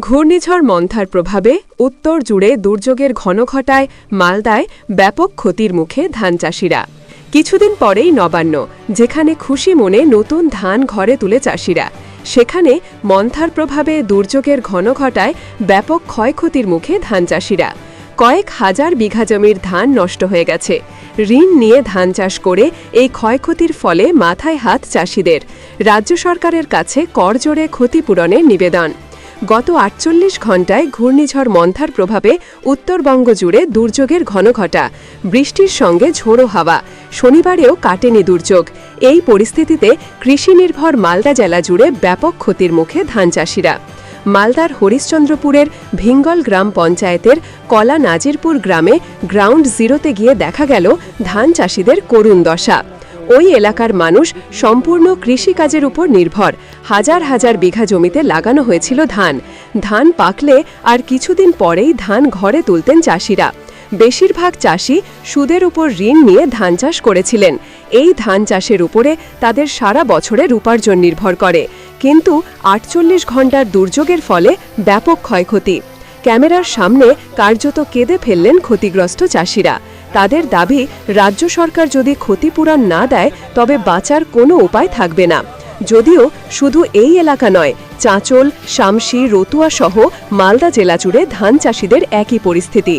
ঘূর্ণিঝড় মন্থার প্রভাবে উত্তর জুড়ে দুর্যোগের ঘন ঘটায় মালদায় ব্যাপক ক্ষতির মুখে ধান চাষিরা। কিছুদিন পরেই নবান্ন, যেখানে খুশি মনে নতুন ধান ঘরে তুলে চাষিরা। সেখানে মন্থার প্রভাবে দুর্যোগের ঘন ঘটায় ব্যাপক ক্ষয়ক্ষতির মুখে ধান চাষিরা। কয়েক হাজার বিঘা জমির ধান নষ্ট হয়ে গেছে। ঋণ নিয়ে ধান চাষ করে এই ক্ষয়ক্ষতির ফলে মাথায় হাত চাষিদের। রাজ্য সরকারের কাছে করজোড়ে ক্ষতিপূরণের নিবেদন। গত আটচল্লিশ ঘণ্টায় ঘূর্ণিঝড় মন্থার প্রভাবে উত্তরবঙ্গ জুড়ে দুর্যোগের ঘনঘটা। বৃষ্টির সঙ্গে ঝোড়ো হাওয়া। শনিবারেও কাটেনি দুর্যোগ। এই পরিস্থিতিতে কৃষি নির্ভর মালদা জেলা জুড়ে ব্যাপক ক্ষতির মুখে ধান চাষিরা। মালদার হরিশ্চন্দ্রপুরের ভিঙ্গল গ্রাম পঞ্চায়েতের কলা নাজিরপুর গ্রামে গ্রাউন্ড জিরোতে গিয়ে দেখা গেল ধান চাষিদের করুণ দশা। ওই এলাকার মানুষ সম্পূর্ণ কৃষিকাজের উপর নির্ভর। হাজার হাজার বিঘা জমিতে লাগানো হয়েছিল ধান। ধান পাকলে আর কিছুদিন পরেই ধান ঘরে তুলতেন চাষিরা। বেশিরভাগ চাষি সুদের উপর ঋণ নিয়ে ধান চাষ করেছিলেন। এই ধান চাষের উপরে তাদের সারা বছরের উপার্জন নির্ভর করে। কিন্তু আটচল্লিশ ঘণ্টার দুর্যোগের ফলে ব্যাপক ক্ষয়ক্ষতি। ক্যামেরার সামনে কার্যত কেঁদে ফেললেন ক্ষতিগ্রস্ত চাষিরা। তাদের দাবি, রাজ্য সরকার যদি ক্ষতিপূরণ না দেয়, তবে বাঁচার কোনো উপায় থাকবে না। যদিও শুধু এই এলাকা নয়, চাঁচল, শামসি, রতুয়া সহ মালদা জেলা জুড়ে ধান চাষিদের একই পরিস্থিতি।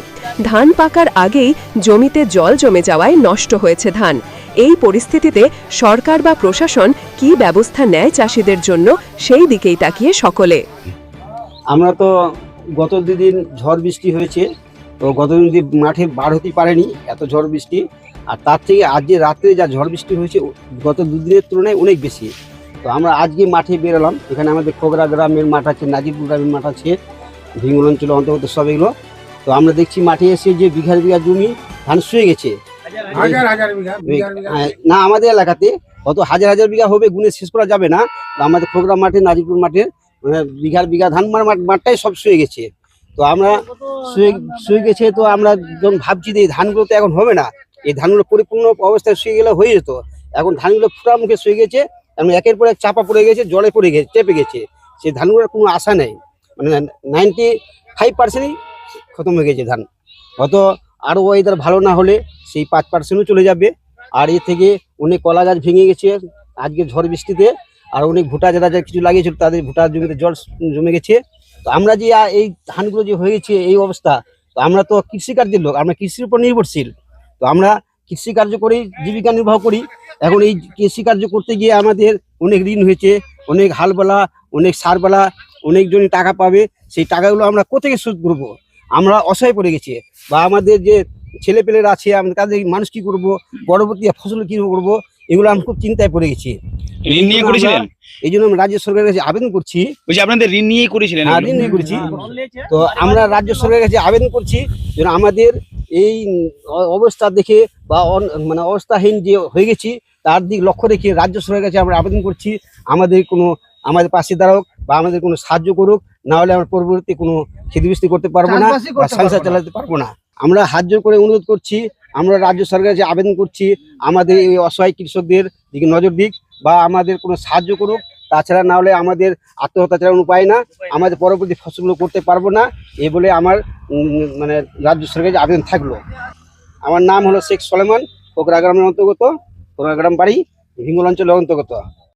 ধান পাকার আগেই জমিতে জল জমে যাওয়ায় নষ্ট হয়েছে ধান। এই পরিস্থিতিতে সরকার বা প্রশাসন কি ব্যবস্থা নেয় চাষিদের জন্য, সেই দিকেই তাকিয়ে সকলে। আমরা তো গত দুদিন ঝড় বৃষ্টি হয়েছে। তো গত দিন মাঠে বার হতে পারেনি এত ঝড় বৃষ্টি আর তার থেকে আজকে রাত্রে যা ঝড় বৃষ্টি হয়েছে গত দুদিনের তুলনায় অনেক বেশি। তো আমরা আজকে মাঠে বেরোলাম এখানে আমাদের খোগরা গ্রামের মাঠ আছে নাজিরপুর গ্রামের মাঠ আছে ভিঙ্গল অঞ্চলের অন্তর্গত সব এগুলো। তো আমরা দেখছি মাঠে এসে যে বিঘার বিঘা জমি ধান শুয়ে গেছে। না আমাদের এলাকাতে কত হাজার হাজার বিঘা হবে গুণে শেষ করা যাবে না। আমাদের খোগরা মাঠে নাজিরপুর মাঠে মানে বিঘার বিঘা ধান মাঠ মাঠটাই সব শুয়ে গেছে। তো আমরা শুয়ে শুয়ে গেছে তো আমরা যখন ভাবছি যে এই ধানগুলো তো এখন হবে না। এই ধানগুলো পরিপূর্ণ অবস্থায় শুয়ে গেলে হয়ে যেত। এখন ধানগুলো ফুটা মুখে শুয়ে গেছে এবং একের পর এক চাপা পড়ে গেছে, জলে পড়ে গেছে, চেপে গেছে। সেই ধানগুলোর কোনো আশা নেই। মানে নাইনটি ফাইভ পার্সেন্টই খতম হয়ে গেছে ধান। হয়ত আরও ওয়েদার ভালো না হলে সেই পাঁচ পার্সেন্টও চলে যাবে। আর এর থেকে অনেক কলা গাছ ভেঙে গেছে, আজকে ঝড় বৃষ্টিতে, আর অনেক ভুটা যারা যারা কিছু লাগিয়েছিল, তাদের ভুটার জমিতে জল জমে গেছে। তো আমরা যে এই ধানগুলো যে হয়ে গেছে, এই অবস্থা, তো আমরা তো কৃষিকার্যের লোক, আমরা কৃষির উপর নির্ভরশীল। তো আমরা কৃষিকার্য করেই জীবিকা নির্বাহ করি। এখন এই কৃষিকার্য করতে গিয়ে আমাদের অনেক ঋণ হয়েছে, অনেক হালবেলা, অনেক সারবেলা অনেকজনই টাকা পাবে, সেই টাকাগুলো আমরা কোথেকে শোধ করব? আমরা অসহায় পড়ে গেছি। বা আমাদের যে ছেলেপেলেরা আছে, আমাদের তাদের মানুষ কি করব? পরবর্তী ফসল কি করব? এগুলো আমি খুব চিন্তায় পড়ে গেছি। ঋণ নিয়ে করেছিলেন? এই জন্য আমি রাজ্য সরকারের কাছে আবেদন করছি। বলছি আপনাদের ঋণ নিয়েই করেছিলেন হ্যাঁ, ঋণ নিয়ে করেছি। তো আমরা রাজ্য সরকারের কাছে আবেদন করছি যেন আমাদের এই অবস্থা দেখে বা অন- মানে অবস্থাহীন যে হয়ে গেছি তার দিক লক্ষ্য রেখে রাজ্য সরকারের কাছে আমরা আবেদন করছি। আমাদের কোনো আমাদের পাশে দাঁড়াক বা আমাদের কোনো সাহায্য করুক না হলে আমরা পরবর্তী কোনো ক্ষতিবৃষ্টি করতে পারব না বা সংসার চালাতে পারব না। আমরা হাত জোর করে অনুরোধ করছি আমরা রাজ্য সরকারের কাছে আবেদন করছি আমাদের এই অসহায় কৃষকদের দিকে নজর দিক। বা আমাদের কোনো সাহায্য করুক, তাছাড়া না হলে আমাদের আত্মহত্যা ছাড়া উপায় না। আমাদের পরবর্তী ফসলগুলো করতে পারব না এ বলে আমার মানে রাজ্য সরকারের আবেদন থাকল। আমার নাম হলো শেখ সলেমান কোকরা গ্রামের অন্তর্গত কোকরা গ্রাম বাড়ি, হিঙ্গল অঞ্চলের অন্তর্গত।